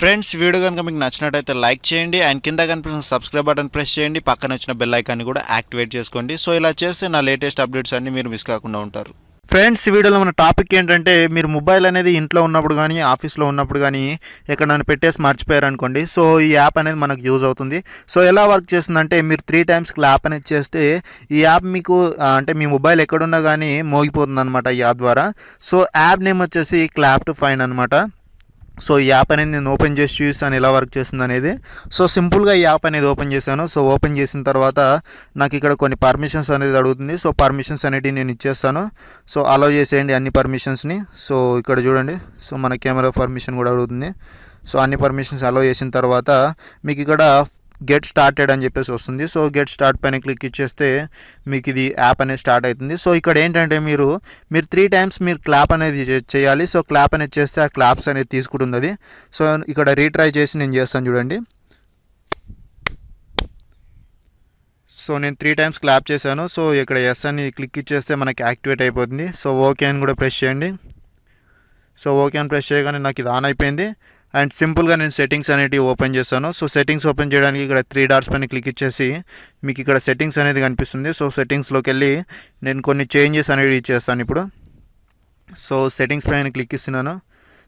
Friends video కనుక మీకు నచ్చినట్టయితే లైక్ చేయండి అండ్ కింద కనిపిస్తున్న సబ్స్క్రైబ్ బటన్ ప్రెస్ చేయండి. పక్కన వచ్చిన బెల్ ఐకాన్ని కూడా యాక్టివేట్ చేసుకోండి. సో ఇలా చేస్తే నా లేటెస్ట్ అప్డేట్స్ అన్ని మీరు మిస్ కాకుండా ఉంటారు. ఫ్రెండ్స్ వీడియోలో మన టాపిక్ ఏంటంటే మీరు మొబైల్ అనేది ఇంట్లో ఉన్నప్పుడు కానీ ఆఫీస్లో ఉన్నప్పుడు కానీ ఎక్కడైనా పెట్టేసి మర్చిపోయారు అనుకోండి సో ఈ యాప్ అనేది మనకు యూజ్ అవుతుంది. సో ఎలా వర్క్ చేస్తుందంటే మీరు త్రీ టైమ్స్ క్లాప్ అనేది చేస్తే ఈ యాప్ మీకు అంటే మీ మొబైల్ ఎక్కడున్నా కానీ మోగిపోతుంది అనమాట ఈ యాప్ ద్వారా. సో యాప్ నేమ్ వచ్చేసి క్లాప్ టు ఫైన్ అనమాట సో ఈ యాప్ అనేది నేను ఓపెన్ చేసి చూసాను ఎలా వర్క్ చేస్తుంది అనేది. సో సింపుల్గా ఈ యాప్ అనేది ఓపెన్ చేశాను. సో ఓపెన్ చేసిన తర్వాత నాకు ఇక్కడ కొన్ని పర్మిషన్స్ అనేది అడుగుతుంది. సో పర్మిషన్స్ అనేటివి నేను ఇచ్చేస్తాను. సో అలౌ చేసేయండి అన్ని పర్మిషన్స్ని. సో ఇక్కడ చూడండి. సో మన కెమెరా పర్మిషన్ కూడా అడుగుతుంది. సో అన్ని పర్మిషన్స్ అలౌ చేసిన తర్వాత మీకు ఇక్కడ గెట్ స్టార్టెడ్ అని చెప్పేసి వస్తుంది. సో గెట్ స్టార్ట్ పైన క్లిక్ ఇచ్చేస్తే మీకు ఇది యాప్ అనేది స్టార్ట్ అవుతుంది. సో ఇక్కడ ఏంటంటే మీరు మీరు త్రీ టైమ్స్ మీరు క్లాప్ అనేది చేయాలి. సో క్లాప్ అనేది చేస్తే ఆ క్లాప్స్ అనేది తీసుకుంటుంది. అది సో ఇక్కడ రీట్రై చేసి నేను చేస్తాను చూడండి. సో నేను త్రీ టైమ్స్ క్లాప్ చేశాను. సో ఇక్కడ ఎస్ అని క్లిక్ ఇచ్చేస్తే మనకి యాక్టివేట్ అయిపోతుంది. సో ఓకే అని కూడా ప్రెస్ చేయండి. సో ఓకే అని ప్రెస్ చేయగానే నాకు ఇది ఆన్ అయిపోయింది. అండ్ సింపుల్గా నేను సెట్టింగ్స్ అనేటివి ఓపెన్ చేశాను సో సెట్టింగ్స్ ఓపెన్ చేయడానికి ఇక్కడ త్రీ డాట్స్ పైన క్లిక్ ఇచ్చేసి మీకు ఇక్కడ సెట్టింగ్స్ అనేది కనిపిస్తుంది. సో సెట్టింగ్స్లోకి వెళ్ళి నేను కొన్ని చేంజెస్ అనేవి చేస్తాను ఇప్పుడు. సో సెట్టింగ్స్ పైన క్లిక్ ఇస్తున్నాను.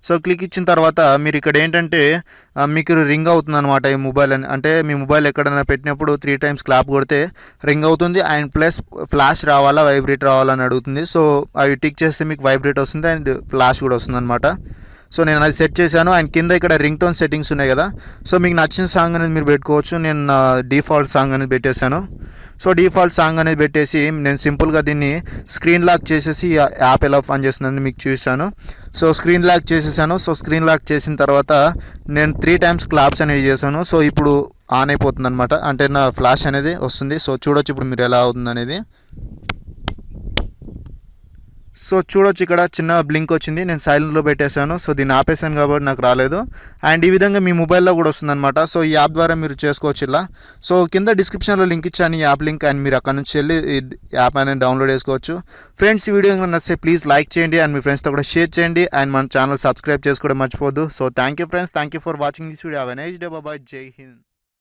సో క్లిక్ ఇచ్చిన తర్వాత మీరు ఇక్కడ ఏంటంటే మీకు రింగ్ అవుతుంది అనమాట ఈ మొబైల్ అని. అంటే మీ మొబైల్ ఎక్కడైనా పెట్టినప్పుడు త్రీ టైమ్స్ క్లాప్ కొడితే రింగ్ అవుతుంది అండ్ ప్లస్ ఫ్లాష్ రావాలా వైబ్రేట్ రావాలని అడుగుతుంది. సో అవి టిక్ చేస్తే మీకు వైబ్రేట్ వస్తుంది అండ్ ఫ్లాష్ కూడా వస్తుంది అనమాట సో నేను అది సెట్ చేశాను. అండ్ కింద ఇక్కడ రింగ్ టోన్ సెట్టింగ్స్ ఉన్నాయి కదా. సో మీకు నచ్చిన సాంగ్ అనేది మీరు పెట్టుకోవచ్చు. నేను నా డిఫాల్ట్ సాంగ్ అనేది పెట్టేశాను. సో డిఫాల్ట్ సాంగ్ అనేది పెట్టేసి నేను సింపుల్గా దీన్ని స్క్రీన్ లాక్ చేసేసి యాప్ ఎలా పని చేస్తుందని మీకు చూసాను సో స్క్రీన్ లాక్ చేసేసాను. సో స్క్రీన్ లాక్ చేసిన తర్వాత నేను త్రీ టైమ్స్ క్లాప్స్ అనేది చేశాను. సో ఇప్పుడు ఆన్ అయిపోతుంది అనమాట అంటే నా ఫ్లాష్ అనేది వస్తుంది. సో చూడొచ్చు ఇప్పుడు మీరు ఎలా అవుతుంది అనేది సో చూడొచ్చు ఇక్కడ చిన్న బ్లింక్ వచ్చింది. నేను సైలెంట్లో పెట్టేశాను. సో దీన్ని ఆపేసాను కాబట్టి నాకు రాలేదు. అండ్ ఈ విధంగా మీ మొబైల్లో కూడా వస్తుందన్నమాట. సో ఈ యాప్ ద్వారా మీరు చేసుకోవచ్చు ఇలా. సో కింద డిస్క్రిప్షన్లో లింక్ ఇచ్చాను ఈ యాప్ లింక్. అండ్ మీరు అక్కడ నుంచి వెళ్ళి ఈ యాప్ అనేది డౌన్లోడ్ చేసుకోవచ్చు. ఫ్రెండ్స్ ఈ వీడియో కనుక నచ్చితే ప్లీజ్ లైక్ చేయండి. అండ్ మీ ఫ్రెండ్స్తో కూడా షేర్ చేయండి. అండ్ మన ఛానల్ సబ్స్క్రైబ్ చేసుకోవడం మర్చిపోద్దు so thank you friends thank you for watching this video have a nice day bye bye జై హింద్